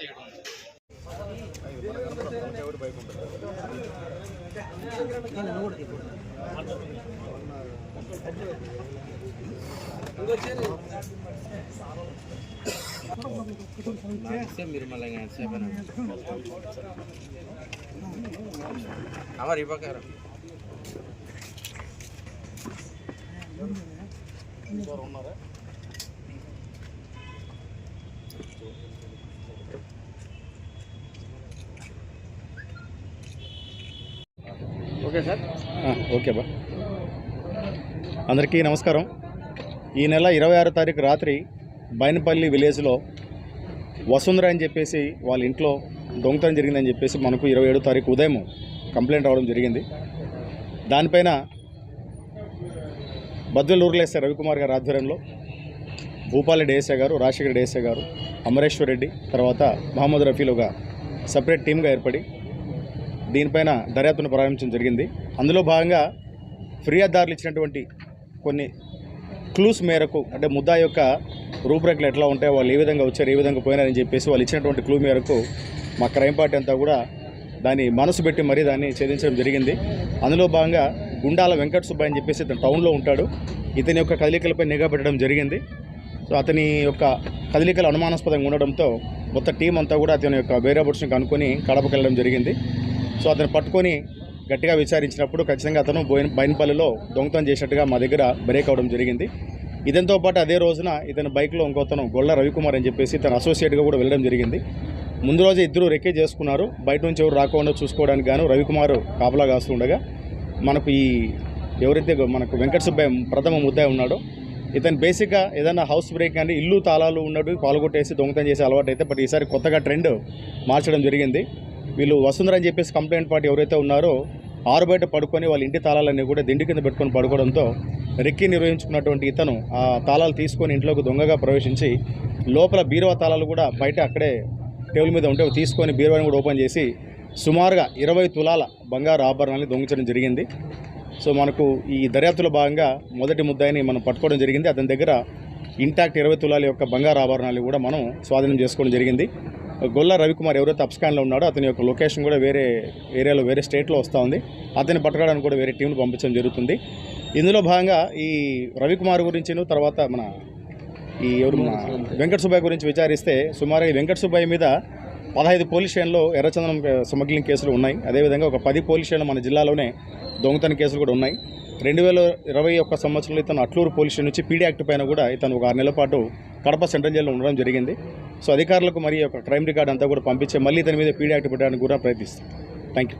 తెగడం మీరు మళ్ళీ అవర్ ఇవ్వకారం ఉన్నారా ఓకే సార్. ఓకే బా. అందరికీ నమస్కారం. ఈ నెల ఇరవై ఆరో తారీఖు రాత్రి బైనపల్లి విలేజ్లో వసుంధర అని చెప్పేసి వాళ్ళ ఇంట్లో దొంగతనం జరిగిందని చెప్పేసి మనకు ఇరవై ఏడో తారీఖు ఉదయం కంప్లైంట్ రావడం జరిగింది. దానిపైన బద్దుల రవికుమార్ గారి ఆధ్వర్యంలో భూపాలి ఏసే గారు రాజశేఖర రెడ్డి ఏసే గారు అమరేశ్వర్ రెడ్డి తర్వాత మహమ్మద్ రఫీలుగా సపరేట్ టీమ్గా ఏర్పడి దీనిపైన దర్యాప్తును ప్రారంభించడం జరిగింది. అందులో భాగంగా ఫిర్యాదుదారులు ఇచ్చినటువంటి కొన్ని క్లూస్ మేరకు అంటే ముద్దా యొక్క రూపురేఖలు ఎట్లా ఉంటాయి వాళ్ళు ఏ విధంగా వచ్చారు ఏ విధంగా పోయినారని చెప్పేసి వాళ్ళు ఇచ్చినటువంటి క్లూ మేరకు మా క్రైమ్ పార్టీ అంతా కూడా దాన్ని మనసు పెట్టి మరీ దాన్ని ఛేదించడం జరిగింది. అందులో భాగంగా గుండాల వెంకట సుబ్బయ్య అని చెప్పేసి ఇతను టౌన్లో ఉంటాడు. ఇతని యొక్క కదలికలపై నిఘా పెట్టడం జరిగింది. సో అతని యొక్క కదలికలు అనుమానాస్పదంగా ఉండడంతో మొత్తం టీం అంతా కూడా అతని యొక్క వేరే బుట్స్ని కనుక్కొని కడపకి వెళ్ళడం జరిగింది. సో అతను పట్టుకొని గట్టిగా విచారించినప్పుడు ఖచ్చితంగా అతను బోయిన బైన్పల్లిలో దొంగతనం చేసినట్టుగా మా దగ్గర బ్రేక్ అవడం జరిగింది. ఇదంతో పాటు అదే రోజున ఇతని బైక్లో ఇంకోతను గొల్ల రవికుమార్ అని చెప్పేసి తన అసోసియేట్గా కూడా వెళ్ళడం జరిగింది. ముందు రోజు ఇద్దరు రెక్కే చేసుకున్నారు. బయట నుంచి ఎవరు రాకుండా చూసుకోవడానికి గాను రవికుమార్ కాపలా కాస్తుండగా మనకు ఈ ఎవరైతే మనకు వెంకట సుబ్బయ్య ప్రథమ ముద్దాయి ఉన్నాడో ఇతను బేసిక్గా ఏదైనా హౌస్ బ్రేక్ కానీ ఇల్లు తాళాలు ఉన్నట్టు పాల్గొట్టేసి దొంగతనం చేసే అలవాటు అయితే బట్ ఈసారి కొత్తగా ట్రెండ్ మార్చడం జరిగింది. వీళ్ళు వసుంధర అని చెప్పేసి కంప్లైంట్ పార్టీ ఎవరైతే ఉన్నారో ఆరు బయట పడుకొని వాళ్ళ ఇంటి తాళాలన్నీ కూడా దిండి కింద పెట్టుకొని పడుకోవడంతో రెక్కి నిర్వహించుకున్నటువంటి ఇతను ఆ తాళాలు తీసుకొని ఇంట్లోకి దొంగగా ప్రవేశించి లోపల బీరువా తాళాలు కూడా బయట అక్కడే టేబుల్ మీద ఉంటే తీసుకొని బీరువాని కూడా ఓపెన్ చేసి సుమారుగా ఇరవై తులాల బంగారు ఆభరణాన్ని దొంగించడం జరిగింది. సో మనకు ఈ దర్యాప్తులో భాగంగా మొదటి ముద్దాయిని మనం పట్టుకోవడం జరిగింది. అతని దగ్గర ఇంటాక్ట్ ఇరవై తులాల యొక్క బంగారు ఆభరణాలు కూడా మనం స్వాధీనం చేసుకోవడం జరిగింది. గొల్ల రవికుమార్ ఎవరైతే అప్స్కాన్లో ఉన్నాడో అతని యొక్క లొకేషన్ కూడా వేరే ఏరియాలో వేరే స్టేట్లో వస్తూ ఉంది. అతని పట్టుకోవడానికి కూడా వేరే టీంలు పంపించడం జరుగుతుంది. ఇందులో భాగంగా ఈ రవికుమార్ గురించిను తర్వాత మన ఈ ఎవరు మన వెంకట సుబ్బయ్య గురించి విచారిస్తే సుమారు ఈ వెంకట సుబ్బయ్య మీద పదహైదు పోలీస్ స్టేషన్లో ఎర్రచందనం స్మగ్లింగ్ కేసులు ఉన్నాయి. అదేవిధంగా ఒక పది పోలీస్ స్టేషన్లు మన జిల్లాలోనే దొంగతన కేసులు కూడా ఉన్నాయి. రెండు వేల ఇరవై ఒక్క సంవత్సరంలో ఇతను అట్లూరు పోలీస్ స్టేషన్ నుంచి పీడీ యాక్ట్ పైన కూడా ఇతను ఒక ఆరు నెలల పాటు కడప సెంట్రల్ జైల్లో ఉండడం జరిగింది. సో అధికారులకు మరి ఒక క్రైమ్ రికార్డ్ అంతా కూడా పంపించి మళ్ళీ ఇతని మీద పీడీ యాక్ట్ పెట్టడానికి కూడా ప్రయత్నిస్తాం. Thank you